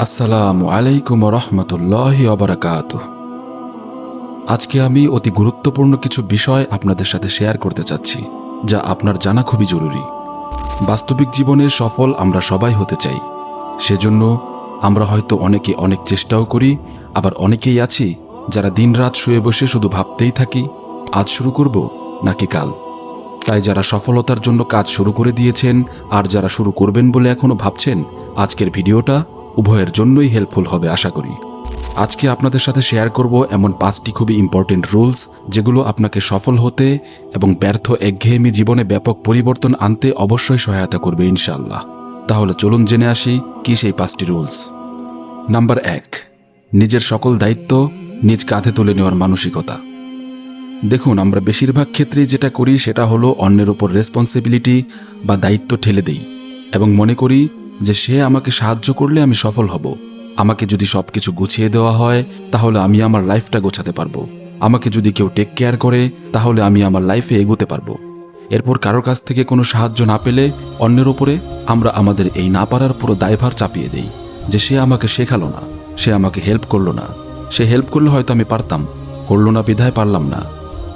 আসসালামু আলাইকুম রহমতুল্লাহ অবরাকাত আজকে আমি অতি গুরুত্বপূর্ণ কিছু বিষয় আপনাদের সাথে শেয়ার করতে চাচ্ছি, যা আপনার জানা খুবই জরুরি। বাস্তবিক জীবনে সফল আমরা সবাই হতে চাই। সেজন্য আমরা হয়তো অনেকে অনেক চেষ্টাও করি, আবার অনেকেই আছি যারা দিনরাত শুয়ে বসে শুধু ভাবতেই থাকি, আজ শুরু করব নাকি কাল? তাই যারা সফলতার জন্য কাজ শুরু করে দিয়েছেন, আর যারা শুরু করবেন বলে এখনও ভাবছেন, আজকের ভিডিওটা উভয়ের জন্যই হেল্পফুল হবে আশা করি। আজকে আপনাদের সাথে শেয়ার করব এমন পাঁচটি খুবই ইম্পর্টেন্ট রুলস যেগুলো আপনাকে সফল হতে এবং ব্যর্থ একঘেয়েমি জীবনে ব্যাপক পরিবর্তন আনতে অবশ্যই সহায়তা করবে ইনশাআল্লাহ। তাহলে চলুন জেনে আসি কি সেই পাঁচটি রুলস নাম্বার এক, নিজের সকল দায়িত্ব নিজ কাঁধে তুলে নেওয়ার মানসিকতা। দেখুন, আমরা বেশিরভাগ ক্ষেত্রেই যেটা করি সেটা হলো অন্যের উপর রেসপন্সিবিলিটি বা দায়িত্ব ঠেলে দেই এবং মনে করি যে সে আমাকে সাহায্য করলে আমি সফল হব। আমাকে যদি সব কিছু গুছিয়ে দেওয়া হয়, তাহলে আমি আমার লাইফটা গোছাতে পারব। আমাকে যদি কেউ টেক কেয়ার করে, তাহলে আমি আমার লাইফে এগোতে পারব। এরপর কারোর কাছ থেকে কোনো সাহায্য না পেলে অন্যের ওপরে আমরা আমাদের এই না পারার পুরো দায়ভার চাপিয়ে দেই। যে সে আমাকে শেখালো না, সে আমাকে হেল্প করল না। সে হেল্প করলে হয়তো আমি পারতাম, করল না বিধায় পারলাম না।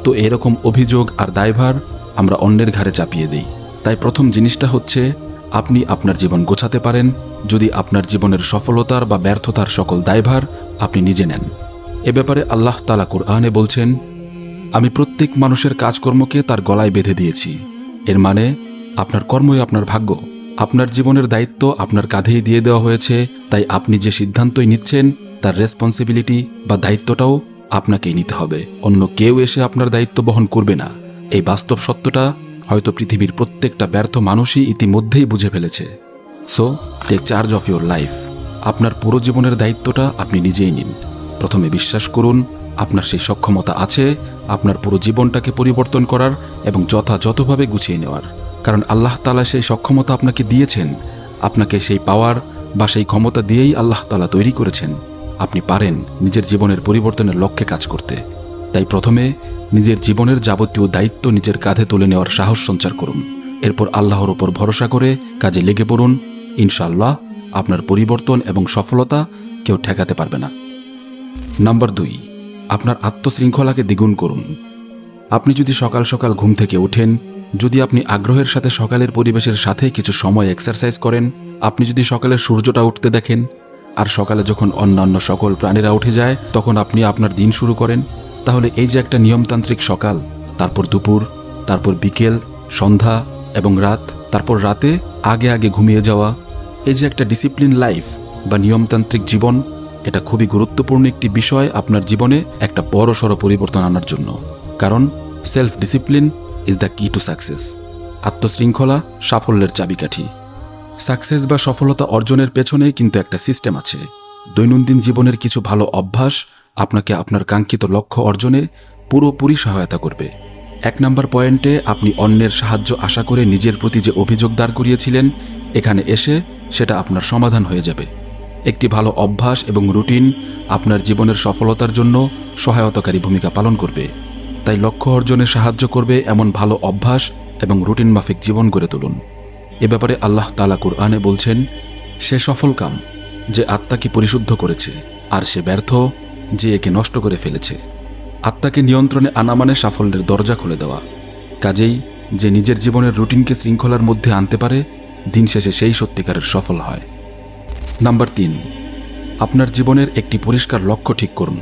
তো এরকম অভিযোগ আর দায়ভার আমরা অন্যের ঘাড়ে চাপিয়ে দিই। তাই প্রথম জিনিসটা হচ্ছে আপনি আপনার জীবন গোছাতে পারেন। যদি আপনার জীবনের সফলতার বা ব্যর্থতার সকল দায়ভার আপনি নিজে নেন। এ ব্যাপারে আল্লাহ তালা কুরআনে বলছেন, আমি প্রত্যেক মানুষের কাজকর্মকে তার গলায় বেঁধে দিয়েছি। এর মানে আপনার কর্মই আপনার ভাগ্য। আপনার জীবনের দায়িত্ব আপনার কাঁধেই দিয়ে দেওয়া হয়েছে, তাই আপনি যে সিদ্ধান্তই নিচ্ছেন, তার রেসপন্সিবিলিটি বা দায়িত্বটাও আপনাকেই নিতে হবে। অন্য কেউ এসে আপনার দায়িত্ব বহন করবে না। এই বাস্তব সত্যটা হয়তো পৃথিবীর প্রত্যেকটা ব্যর্থ মানুষই ইতিমধ্যেই বুঝে ফেলেছে। So take charge of your life আপনার পুরো জীবনের দায়িত্বটা আপনি নিজেই নিন। প্রথমে বিশ্বাস করুন, আপনার সেই সক্ষমতা আছে, আপনার পুরো জীবনটাকে পরিবর্তন করার এবং যথাযথভাবে গুছিয়ে নেওয়ার। কারণ আল্লাহ তালা সেই সক্ষমতা আপনাকে দিয়েছেন, আপনাকে সেই পাওয়ার বা সেই ক্ষমতা দিয়েই আল্লাহ তালা তৈরি করেছেন। আপনি পারেন নিজের জীবনের পরিবর্তনের লক্ষ্যে কাজ করতে। তাই প্রথমে নিজের জীবনের যাবতীয় দায়িত্ব নিজের কাঁধে তুলে নেওয়ার সাহস সঞ্চার করুন। এরপর আল্লাহর ওপর ভরসা করে কাজে লেগে পড়ুন। ইনশাআল্লাহ আপনার পরিবর্তন এবং সফলতা কেউ ঠেকাতে পারবে না। নাম্বার দুই, আপনার আত্মশৃঙ্খলাকে দ্বিগুণ করুন। আপনি যদি সকাল সকাল ঘুম থেকে ওঠেন, যদি আপনি আগ্রহের সাথে সকালের পরিবেশের সাথে কিছু সময় এক্সারসাইজ করেন, আপনি যদি সকালের সূর্যটা উঠতে দেখেন, আর সকালে যখন অন্যান্য সকল প্রাণীরা উঠে যায়, তখন আপনি আপনার দিন শুরু করেন। তাহলে এই যে একটা নিয়মতান্ত্রিক সকাল, তারপর দুপুর, তারপর বিকেল, সন্ধ্যা এবং রাত, তারপর রাতে আগে আগে ঘুমিয়ে যাওয়া, এই যে একটা ডিসিপ্লিন লাইফ বা নিয়মতান্ত্রিক জীবন, এটা খুবই গুরুত্বপূর্ণ একটি বিষয় আপনার জীবনে একটা বড় সড় পরিবর্তন আনার জন্য। কারণ self discipline is the key to success আত্মশৃঙ্খলা সাফল্যের চাবিকাঠি। সাকসেস বা সফলতা অর্জনের পেছনে কিন্তু একটা সিস্টেম আছে। দৈনন্দিন জীবনের কিছু ভালো অভ্যাস আপনাকে আপনার কাঙ্ক্ষিত লক্ষ্য অর্জনে পুরোপুরি সহায়তা করবে। এক নম্বর পয়েন্টে আপনি অন্যের সাহায্য আশা করে নিজের প্রতি যে অভিযোগ দাঁড় করিয়েছিলেন, এখানে এসে সেটা আপনার সমাধান হয়ে যাবে। একটি ভালো অভ্যাস এবং রুটিন আপনার জীবনের সফলতার জন্য সহায়তাকারী ভূমিকা পালন করবে। তাই লক্ষ্য অর্জনে সাহায্য করবে এমন ভালো অভ্যাস এবং রুটিন মাফিক জীবন গড়ে তুলুন। এ ব্যাপারে আল্লাহ তালা কুরআনে বলছেন, সে সফল কাম যে আত্মাকে পরিশুদ্ধ করেছে, আর সে ব্যর্থ যে একে নষ্ট করে ফেলেছে। আত্মাকে নিয়ন্ত্রণে আনা মানে সাফল্যের দরজা খুলে দেওয়া। কাজেই যে নিজের জীবনের রুটিনকে শৃঙ্খলার মধ্যে আনতে পারে, দিন শেষে সেই সত্যিকারের সফল হয়। নাম্বার তিন, আপনার জীবনের একটি পরিষ্কার লক্ষ্য ঠিক করুন।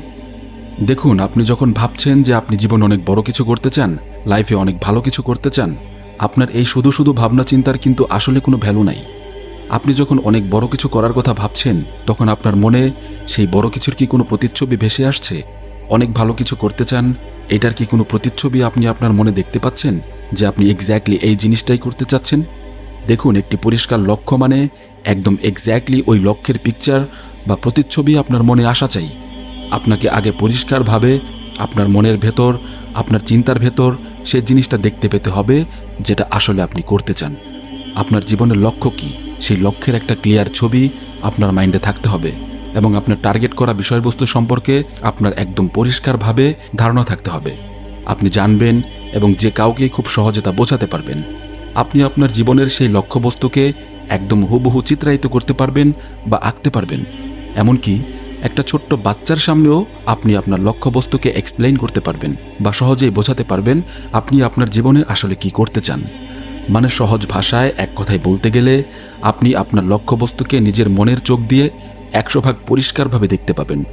দেখুন, আপনি যখন ভাবছেন যে আপনি জীবন অনেক বড় কিছু করতে চান লাইফে অনেক ভালো কিছু করতে চান, আপনার এই শুধু শুধু ভাবনা চিন্তার কিন্তু আসলে কোনো ভ্যালু নাই। আপনি যখন অনেক বড় কিছু করার কথা ভাবছেন, তখন আপনার মনে সেই বড় কিছুর কি কোনো প্রতিচ্ছবি ভেসে আসছে? অনেক ভালো কিছু করতে চান, এটার কি কোনো প্রতিচ্ছবি আপনি আপনার মনে দেখতে পাচ্ছেন যে আপনি এক্স্যাক্টলি এই জিনিসটাই করতে চাচ্ছেন? দেখুন, একটি পরিষ্কার লক্ষ্য মানে একদম এক্স্যাক্টলি ওই লক্ষ্যের পিকচার বা প্রতিচ্ছবি আপনার মনে আসা চাই। আপনাকে আগে পরিষ্কারভাবে আপনার মনের ভেতর, আপনার চিন্তার ভেতর সে জিনিসটা দেখতে পেতে হবে যেটা আসলে আপনি করতে চান। আপনার জীবনের লক্ষ্য কি? সেই লক্ষ্যের একটা ক্লিয়ার ছবি আপনার মাইন্ডে থাকতে হবে এবং আপনার টার্গেট করা বিষয়বস্তু সম্পর্কে আপনার একদম পরিষ্কারভাবে ধারণা থাকতে হবে। আপনি জানবেন এবং যে কাউকেই খুব সহজে তা বোঝাতে পারবেন। আপনি আপনার জীবনের সেই লক্ষ্যবস্তুকে একদম হুবহু চিত্রায়িত করতে পারবেন বা আঁকতে পারবেন। এমনকি একটা ছোট্ট বাচ্চার সামনেও আপনি আপনার লক্ষ্যবস্তুকে এক্সপ্লেইন করতে পারবেন বা সহজেই বোঝাতে পারবেন আপনি আপনার জীবনে আসলে কি করতে চান। মানে সহজ ভাষায় এক কথায় বলতে গেলে, আপনি আপনার লক্ষ্যবস্তুকে নিজের মনের চোখ দিয়ে একশো ভাগ পরিষ্কারভাবে দেখতে পাবেন।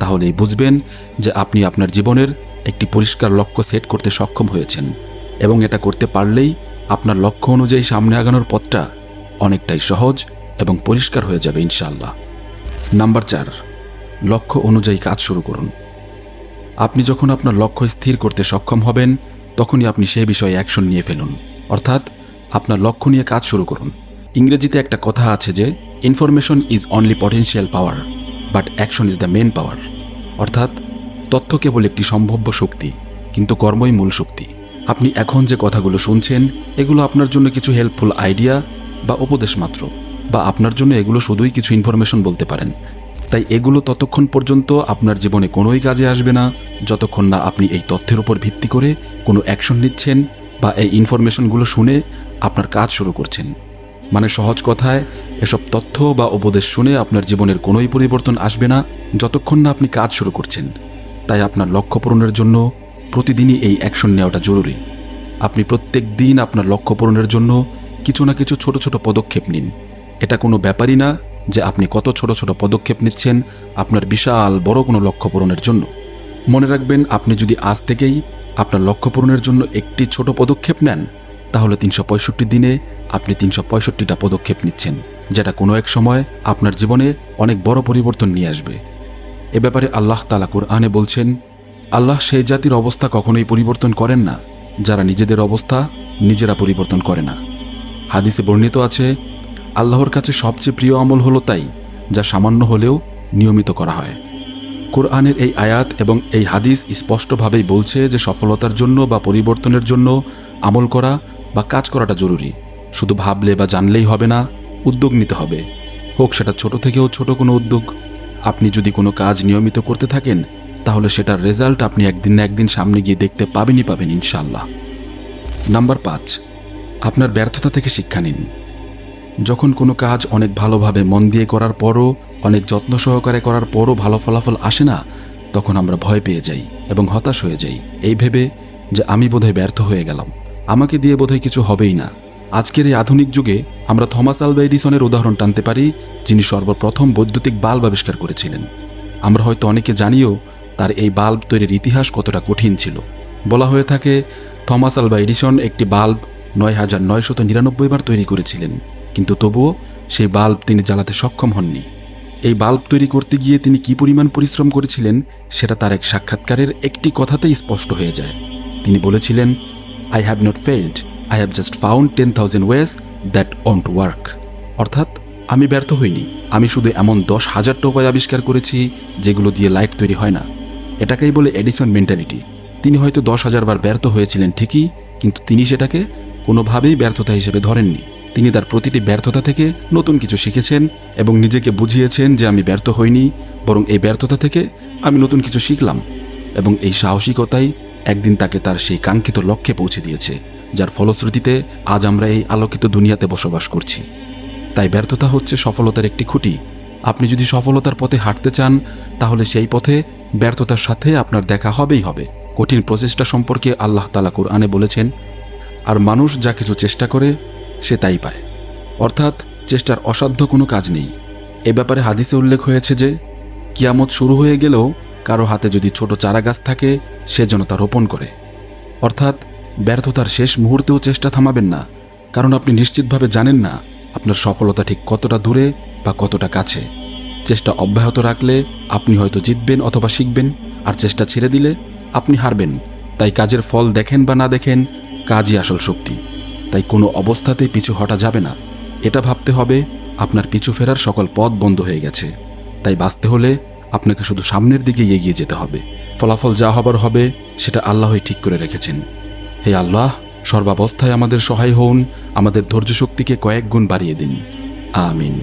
তাহলেই বুঝবেন যে আপনি আপনার জীবনের একটি পরিষ্কার লক্ষ্য সেট করতে সক্ষম হয়েছেন এবং এটা করতে পারলেই আপনার লক্ষ্য অনুযায়ী সামনে আগানোর পথটা অনেকটাই সহজ এবং পরিষ্কার হয়ে যাবে ইনশাল্লাহ নাম্বার চার, লক্ষ্য অনুযায়ী কাজ শুরু করুন। আপনি যখন আপনার লক্ষ্য স্থির করতে সক্ষম হবেন, তখনই আপনি সেই বিষয়ে অ্যাকশন নিয়ে ফেলুন। অর্থাৎ আপনার লক্ষ্য নিয়ে কাজ শুরু করুন। ইংরেজিতে একটা কথা আছে যে information is only potential power but action is the main power অর্থাৎ, তথ্য কেবল একটি সম্ভাব্য শক্তি, কিন্তু কর্মই মূল শক্তি। আপনি এখন যে কথাগুলো শুনছেন, এগুলো আপনার জন্য কিছু হেল্পফুল আইডিয়া বা উপদেশ মাত্র, বা আপনার জন্য এগুলো শুধুই কিছু ইনফরমেশন বলতে পারেন। তাই এগুলো ততক্ষণ পর্যন্ত আপনার জীবনে কোনোই কাজে আসবে না, যতক্ষণ না আপনি এই তথ্যের উপর ভিত্তি করে কোনো অ্যাকশন নিচ্ছেন বা এই ইনফরমেশনগুলো শুনে আপনার কাজ শুরু করছেন। মানে সহজ কথায়, এসব তথ্য বা উপদেশ শুনে আপনার জীবনের কোনোই পরিবর্তন আসবে না যতক্ষণ না আপনি কাজ শুরু করছেন। তাই আপনার লক্ষ্য পূরণের জন্য প্রতিদিনই এই অ্যাকশন নেওয়াটা জরুরি। আপনি প্রত্যেক দিন আপনার লক্ষ্য পূরণের জন্য কিছু না কিছু ছোট ছোট পদক্ষেপ নিন। এটা কোনো ব্যাপারই না যে আপনি কত ছোট ছোট পদক্ষেপ নিচ্ছেন আপনার বিশাল বড় কোনো লক্ষ্য পূরণের জন্য। মনে রাখবেন, আপনি যদি আজ থেকেই আপনার লক্ষ্য পূরণের জন্য একটি ছোট পদক্ষেপ নেন, তাহলে তিনশো পঁয়ষট্টি দিনে আপনি তিনশো পঁয়ষট্টিটা পদক্ষেপ নিচ্ছেন, যেটা কোনো এক সময় আপনার জীবনে অনেক বড় পরিবর্তন নিয়ে আসবে। এ ব্যাপারে আল্লাহ তালাকুর কুরআনে বলছেন, আল্লাহ সেই জাতির অবস্থা কখনোই পরিবর্তন করেন না, যারা নিজেদের অবস্থা নিজেরা পরিবর্তন করে না। হাদিসে বর্ণিত আছে, আল্লাহর কাছে সবচেয়ে প্রিয় আমল হলো তাই, যা সামান্য হলেও নিয়মিত করা হয়। কোরআনের এই আয়াত এবং এই হাদিস স্পষ্টভাবেই বলছে যে সফলতার জন্য বা পরিবর্তনের জন্য আমল করা বা কাজ করাটা জরুরি। শুধু ভাবলে বা জানলেই হবে না, উদ্যোগ নিতে হবে। হোক সেটা ছোট থেকেও ছোট কোনো উদ্যোগ। আপনি যদি কোনো কাজ নিয়মিত করতে থাকেন, তাহলে সেটার রেজাল্ট আপনি একদিন না একদিন সামনে গিয়ে দেখতে পাবেনই পাবেন ইনশাল্লাহ নাম্বার পাঁচ, আপনার ব্যর্থতা থেকে শিক্ষা নিন। যখন কোনো কাজ অনেক ভালোভাবে মন দিয়ে করার পরও, অনেক যত্ন সহকারে করার পরও ভালো ফলাফল আসে না, তখন আমরা ভয় পেয়ে যাই এবং হতাশ হয়ে যাই। এই ভেবে যে আমি বোধহয় ব্যর্থ হয়ে গেলাম। আমাকে দিয়ে বোধহয় কিছু হবেই না। আজকের এই আধুনিক যুগে আমরা থমাস আলভা এডিসনের উদাহরণ টানতে পারি, যিনি সর্বপ্রথম বৈদ্যুতিক বাল্ব আবিষ্কার করেছিলেন। আমরা হয়তো অনেকে জানিও, তার এই বাল্ব তৈরির ইতিহাস কতটা কঠিন ছিল। বলা হয়ে থাকে, থমাস আলভা এডিসন একটি বাল্ব নয় হাজার নয়শত নিরানব্বই বার তৈরি করেছিলেন। কিন্তু তবুও সেই বাল্ব তিনি জ্বালাতে সক্ষম হননি। এই বাল্ব তৈরি করতে গিয়ে তিনি কি পরিমাণ পরিশ্রম করেছিলেন, সেটা তার এক সাক্ষাৎকারের একটি কথাতেই স্পষ্ট হয়ে যায়। তিনি বলেছিলেন I have not failed I have just found ten thousand ways that won't work অর্থাৎ, আমি ব্যর্থ হইনি। আমি শুধু এমন দশ হাজারটা উপায় আবিষ্কার করেছি, যেগুলো দিয়ে লাইট তৈরি হয় না। এটাকেই বলে এডিসন মেন্টালিটি। তিনি হয়তো দশ হাজার বার ব্যর্থ হয়েছিলেন ঠিকই, কিন্তু তিনি সেটাকে কোনোভাবেই ব্যর্থতা হিসেবে ধরেননি। তিনি তার প্রতিটি ব্যর্থতা থেকে নতুন কিছু শিখেছেন এবং নিজেকে বুঝিয়েছেন যে আমি ব্যর্থ হইনি, বরং এই ব্যর্থতা থেকে আমি নতুন কিছু শিখলাম এবং এই সাহসিকতাই একদিন তাকে তার সেই কাঙ্ক্ষিত লক্ষ্যে পৌঁছে দিয়েছে, যার ফলশ্রুতিতে আজ আমরা এই আলোকিত দুনিয়াতে বসবাস করছি। তাই ব্যর্থতা হচ্ছে সফলতার একটি খুঁটি। আপনি যদি সফলতার পথে হাঁটতে চান, তাহলে সেই পথে ব্যর্থতার সাথে আপনার দেখা হবেই হবে। কঠিন প্রচেষ্টা সম্পর্কে আল্লাহ তালা কুরআনে বলেছেন, আর মানুষ যা কিছু চেষ্টা করে সে তাই পায়। অর্থাৎ চেষ্টার অসাধ্য কোনো কাজ নেই। এ ব্যাপারে হাদিসে উল্লেখ হয়েছে যে, কিয়ামত শুরু হয়ে গেলেও কারও হাতে যদি ছোট চারা গাছ থাকে, সে যেন তা রোপণ করে। অর্থাৎ ব্যর্থতার শেষ মুহূর্তেও চেষ্টা থামাবেন না, কারণ আপনি নিশ্চিতভাবে জানেন না আপনার সফলতা ঠিক কতটা দূরে বা কতটা কাছে। চেষ্টা অব্যাহত রাখলে আপনি হয়তো জিতবেন অথবা শিখবেন, আর চেষ্টা ছেড়ে দিলে আপনি হারবেন। তাই কাজের ফল দেখেন বা না দেখেন, কাজই আসল শক্তি। তাই কোনো অবস্থাতেই পিছু হটা যাবে না। এটা ভাবতে হবে আপনার পিছু ফেরার সকল পথ বন্ধ হয়ে গেছে। তাই বাঁচতে হলে আপনাকে শুধু সামনের দিকে এগিয়ে যেতে হবে। ফলাফল যা হবার হবে, সেটা আল্লাহই ঠিক করে রেখেছেন। হে আল্লাহ, সর্বাবস্থায় আমাদের সহায় হন আমাদের ধৈর্য শক্তিকে কয়েক গুণ বাড়িয়ে দিন। আমিন।